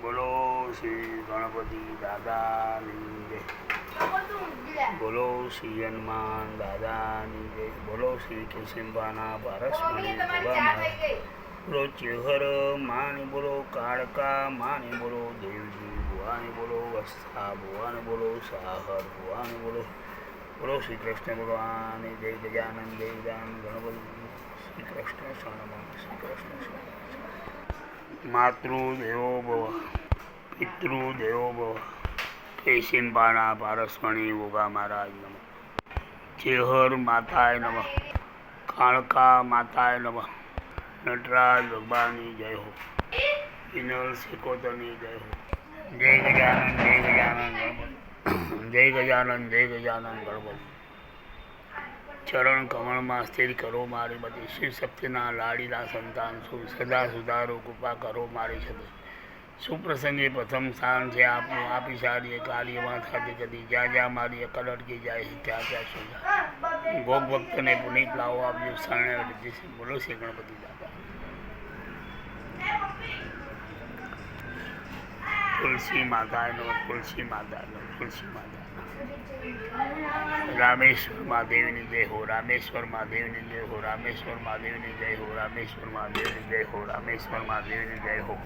બોલો શ્રી ગણપતિ દાદાની જય. બોલો શ્રી હનુમાન દાદાની જય. બોલો શ્રી કિશનબાના પારસમણી ભગવાન બોલો ચેહર માની બોલો કાળકા માની બોલો દેવજી ભુવાની બોલો વસ્તા ભુવાની બોલો સાહર ભુવાની બોલો. બોલો શ્રી કૃષ્ણ ભગવાન જય ગજાનંદ જય ગજાનંદ ગણપતિ. શ્રી કૃષ્ણ શરણમાં શ્રી કૃષ્ણ શરણમાં. માતૃદેવો ભવ પિતૃદેવો ભવ. કેશિંબાના પારસમણી ગોગા મહારાજ નમ. ચેહર માતાય નમ. કાળકા માતાય નમ. નટરાજ ભગવાનની જય હો. વિનલ સિકોતરની જય હો. જય ગજાનંદ જય ગજાનંદ ગણપતિ. જય ગજાનંદ જય ગજાનંદ ગણપતિ. ચરણ કમળમાં સ્થિર કરો મારી બધી. શિવ શક્તિના લાડીના સંતાન છું. સદા સુધારો કૃપા કરો મારી છતે સુપ્રસંગે પ્રથમ સ્થાન છે આપનું. આપી સારીએ કાર્યમાં થતી કદી. જ્યાં જ્યાં મારી અકલ અટકી જાય ત્યાં ત્યાં સુધી. ગોગ ભક્તને પુનિત લાવો. આપ્યું શરણે બોલો શ્રી ગણપતિ દાદા તુલસી માતાનો તુલસી માતાનો તુલસી માતા રામેશ્વર મહાદેવની જય હો રામેશ્વર મહાદેવની જય હો રામેશ્વર મહાદેવની જય હો રામેશ્વર મહાદેવની જય હો રામેશ્વર મહાદેવની જય હો.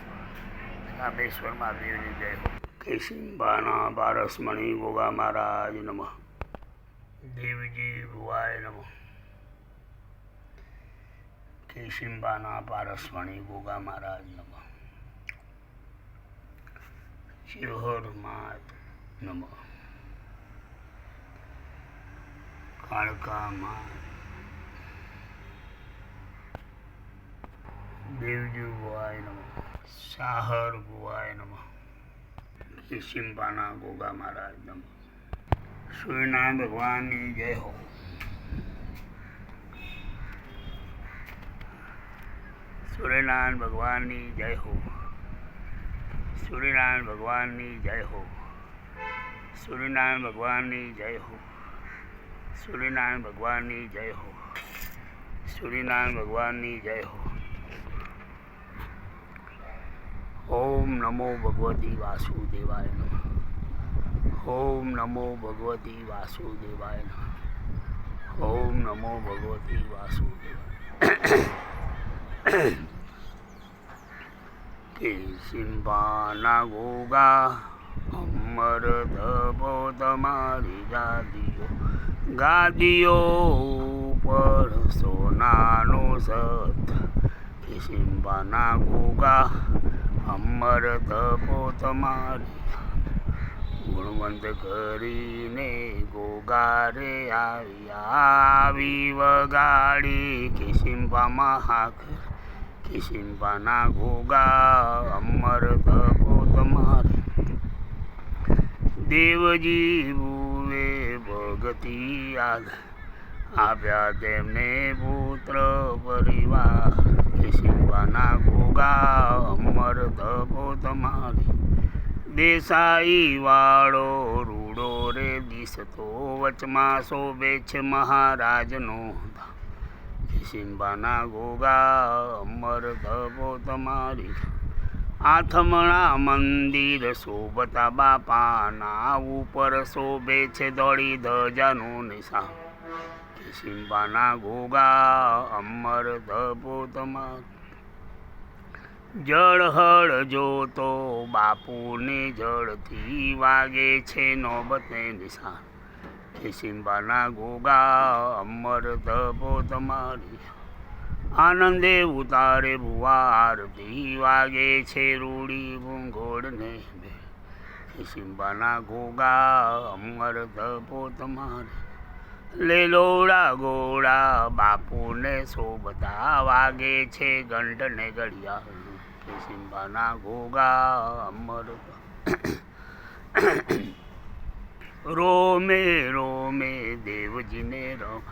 રામેશ્વર મહાદેવની જય હો. કેશિંબાના બારસમણી ભોગા મહારાજ નમઃ. દેવજી ભુવાય નમઃ. કેશિંબાના પારસમણી ભોગા મહારાજ નમઃ. શિવહર માત નમઃ કાળકા માત દેવજી ભુવાય નમઃ સાહર ભુવાય નમઃ કિશિંબાના ગોગા મહારાજ નમઃ સૂર્યનારાયણ ભગવાનની જય હો સૂર્યનારાયણ ભગવાનની જય હો સૂર્યનારાયણ ભગવાનની જય હો. સૂર્યનારાયણ ભગવાનની જય હો. સૂર્યનારાયણ ભગવાનની જય હો. સૂર્યનારાયણ ભગવાનની જય હો. ઓમ નમો ભગવતી વાસુદેવાય નમઃ. ઓમ નમો ભગવતી વાસુદેવાય નમઃ. ઓમ નમો ભગવતી વાસુદેવાય સિંબાના ગોગા અમર ધબો તમારી ગાદીઓ ગાદીઓ ઉપર સોનાનો સત સિંબાના ગોગા, અમર ધબો તમારી ગુણવંત કરીને ગોગારે આવ્યા આવી વગાડી કિસિંબામાં હાકર કિસિંબાના ઘોગા અમર ભગો તમાર. દેવજી ભૂવે ભગતી યાદ આપ્યા તેમને પુત્ર પરિવાર. કિસિંબાના ઘોગા અમર ધબો તમાર. દેસાઈ વાળો રૂડો રે દિશતો વચમાં શોભે છે મહારાજનો. સિંબાના ગોગા, અમર ધબો તમારી. આથમણા મંદિર શોભતા બાપાના ઉપર શોભે છે દોડી ધજાનું નિશાન. સિંબાના ગોગા, અમર ધબો તમારી. જળ હળ જોતો બાપુને જળથી વાગે છે નોબતે નિશાન. સિંબાના ગોગા, અમર ધબો તમારી. આનંદે ઉતારે ભુવા, આરતી વાગે છે રૂડી ભૂંગોળને બે. સિંબાના ગોગા, અમર ધબો તમારી. લેલોડા ગોળા બાપુને શોભતા વાગે છે ઘંટને ઘડિયાળ. સિંબાના ગોગા, અમર રોમે રોમે દેવજીને રમ.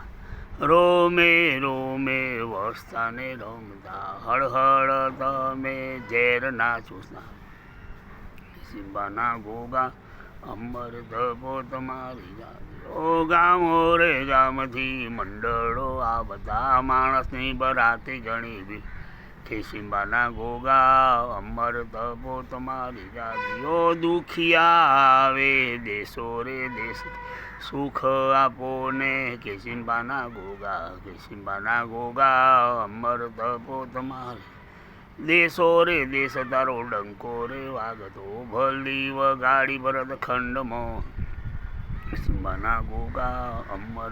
રોમે રોમે વસ્તાને રમતા હળહળ તમે ઝેર ના ચૂસના સિંબાના ગોગા, અમર ધબો તમારી ગામ ઓ ગામો ગામથી મંડળો આ બધા માણસની બરાતી ઘણી કેશિંબાના ગોગા અમર તપો તમારી જાતિઓ દુખિયા આવે. દેશો રે દેશ, સુખ આપો ને. કેશિંબાના ગોગા કેશિંબાના ગોગા અમર તપો તમારી. દેશો રે દેશ, તારો ડંકો રે, વાગતો ભલી વગાડી ભરત ખંડમાં. કેશિંબાના ગોગા અમર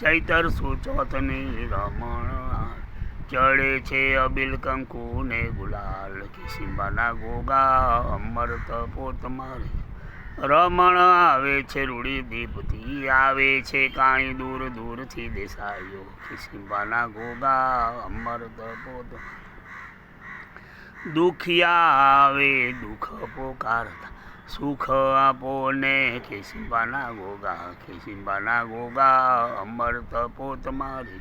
ચૈતર સુચોતની રમણ ચડે છે અબિલ કંકુ ને ગુલાલ કિસિંબાના ગોગા, અમર તપો મારે. રમણ આવે છે રૂડી દીપથી આવે છે કાણી દૂર દૂરથી દેસાયો કિસિંબાના ગોગા, અમર પોત દુખિયા આવે, દુઃખ પોકારતા, સુખ આપો ને કેશિંબાના ગોગા કેશિંબાના ગોગા, અમર તપો તમારી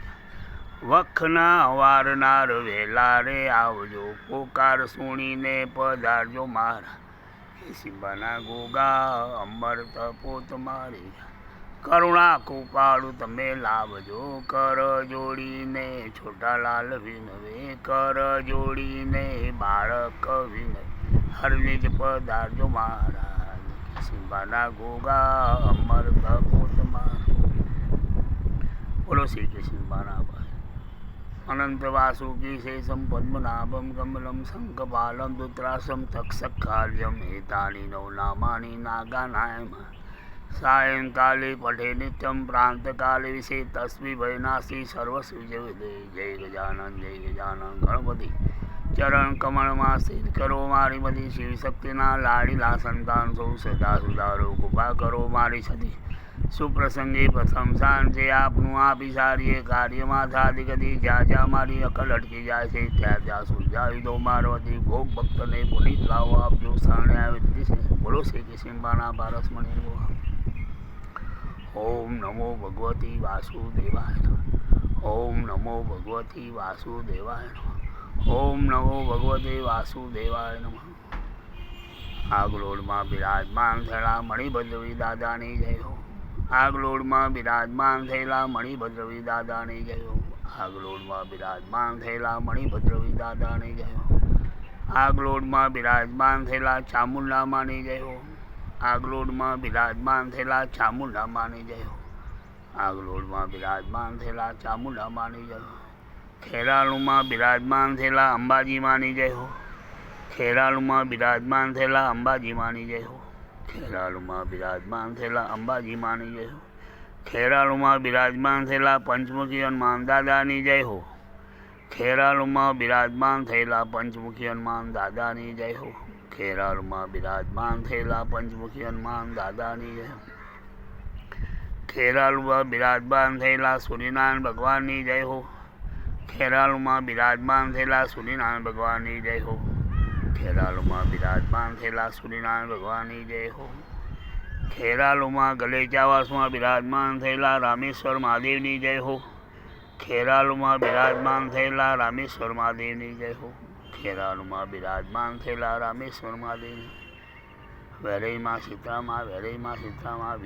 વખના વારનાર વેલા રે આવજો. પોકાર સુણીને પધારજો મારા. કેશિંબાના ગોગા અમર તપોત મારી. કરુણા કૃપાળું તમે લાવજો. કર જોડીને છોટા લાલ વિનવે. કર જોડીને બાળક વિનવે. હરનિજ પધારજો મહારાજ સિંબાના ગોગા અમર તપોત મારી. બોલો શ્રી કૃષ્ણ ભાઈ અનંત पद्मनाभं कमलं દુત્રાસમ તક્ષકાલ્યમ એતાની નવ નામાની નાગાનાયમ સાયંકાલે પઠે નિત્યમ પ્રાંતકાલે વિશે તસ્મી ભયનાશી સર્વસ્વ જય જય ગજાનન જય ગજાનન ગણપતિ ચરણ કમળમાં સ્થિત કરો મારી બધી શિવ શક્તિના લાડીલા સંતાન સૌ સદા સુધારો કૃપા કરો મારી સદી સુપ્રસંગે પ્રથમ છે આપનું આપી સારીએ કાર્યમાં સાધી કદી જ્યાં જ્યાં મારી અકલ અટકી જાય છે, ત્યાં ત્યાં સુલઝાવી દો મારવાથી ભોગ ભક્તને પુનિત લાવો આપજો શરણે આવે બોલો શ્રી કિશિંબાના પારસમણી ઓમ નમો ભગવતી વાસુદેવાય. ઓમ નમો ભગવતી વાસુદેવાય. ઓમ નમો ભગવતે વાસુદેવાય નમઃ આગલોડમાં બિરાજમાન થયેલા મણિભદ્રવી દાદાની જય હો આગલોડમાં બિરાજમાન થયેલા મણિભદ્રવી દાદાને ગયો. આગલોડમાં બિરાજમાન થયેલા મણિભદ્રવી દાદાને ગયો. આગલોડમાં બિરાજમાન થયેલા ચામુંડામાની ગયો. આગલોડમાં બિરાજમાન થયેલા ચામુંડામાની ગયો. આગલોડમાં બિરાજમાન થયેલા ચામુંડામાની ગયો. ખેરાલુમાં બિરાજમાન થયેલા અંબાજીમાંની જય હો ખેરાલુમાં બિરાજમાન થયેલા અંબાજીમાંની જય હો ખેરાલુમાં બિરાજમાન થયેલા અંબાજીમાંની જય હો. ખેરાલુમાં બિરાજમાન થયેલા પંચમુખી હનુમાન દાદાની જય હો. ખેરાલુમાં બિરાજમાન થયેલા પંચમુખી હનુમાન દાદાની જય હો. ખેરાલુમાં બિરાજમાન થયેલા પંચમુખી હનુમાન દાદાની જય ખેરાલુમાં બિરાજમાન થયેલા સૂર્યનારાયણ ભગવાનની જય હો. ખેરાલુમાં બિરાજમાન થયેલા સૂર્યનારાયણ ભગવાનની જય હો. ખેરાલુમાં બિરાજમાન થયેલા સૂર્યનારાયણ ભગવાનની જય હો. ખેરાલુમાં ગલેચાવાસમાં બિરાજમાન થયેલા રામેશ્વર મહાદેવની જય હો. ખેરાલુમાં બિરાજમાન થયેલા રામેશ્વર મહાદેવની જય હો. ખેરાલુમાં બિરાજમાન થયેલા રામેશ્વર મહાદેવની વેરઈમાં સીતામાં વેરઈમાં સીતામાં